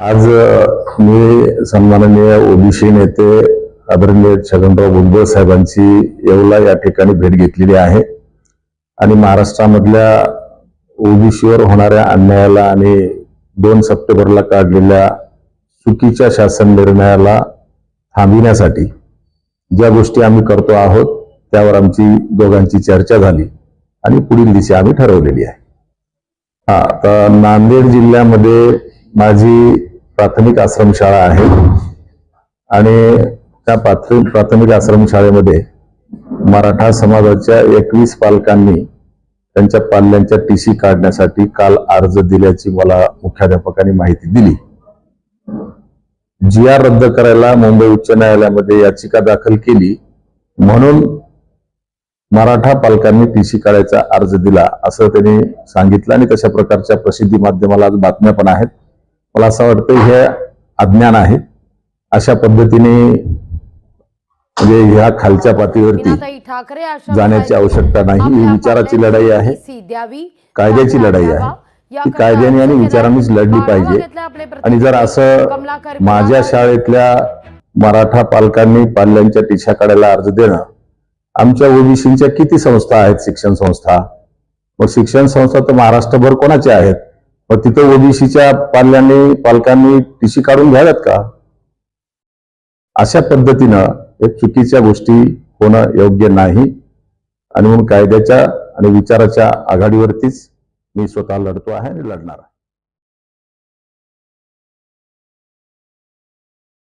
आज मी सन्माननीय ओबीसी नेते आदरणीय छगनराव भुजबळ साहेबांची येवला या ठिकाणी भेट घेतलेली आहे. आणि महाराष्ट्रामधल्या ओबीसीवर होणाऱ्या अन्यायाला आणि दोन सप्टेंबरला काढलेल्या चुकीच्या शासन निर्णयाला थांबविण्यासाठी ज्या गोष्टी आम्ही करतो आहोत त्यावर आमची दोघांची चर्चा झाली आणि पुढील दिशा आम्ही ठरवलेली आहे. हा तर नांदेड जिल्ह्यामध्ये माझी प्राथमिक आश्रमशाळा आहे. आणि त्या प्राथमिक प्राथमिक आश्रमशाळेमध्ये मराठा समाजाच्या एकवीस पालकांनी त्यांच्या पाल्यांच्या टीसी काढण्यासाठी काल अर्ज दिल्याची मला मुख्याध्यापकांनी माहिती दिली. जी आर रद्द करायला मुंबई उच्च न्यायालयामध्ये याचिका दाखल केली. म्हणून मराठा पालकांनी टीसी काढायचा अर्ज दिला असं त्यांनी सांगितलं आणि तशा प्रकारच्या प्रसिद्धी माध्यमाला आज बातम्या पण आहेत. मला असं वाटतं हे अज्ञान आहे अशा पद्धतीने म्हणजे ह्या खालच्या पातळीवरती जाण्याची. आवश्यकता नाही. ही विचाराची लढाई आहे. कायद्याची लढाई. आहे. ती कायद्याने आणि विचारांनीच. लढली पाहिजे. आणि जर असं माझ्या. शाळेतल्या मराठा पालकांनी पाल्यांच्या टीशा काढायला अर्ज देणं आमच्या ओबीसीच्या किती संस्था आहेत शिक्षण संस्था मग शिक्षण संस्था तर महाराष्ट्रभर कोणाच्या आहेत मग तिथं ओबीसीच्या पाल्यांनी पालकांनी टीसी काढून घ्याव्यात का? अशा पद्धतीनं एक चुकीच्या गोष्टी होणं योग्य नाही. आणि म्हणून कायद्याच्या आणि विचाराच्या आघाडीवरतीच मी स्वतः लढतो आहे आणि लढणार आहे.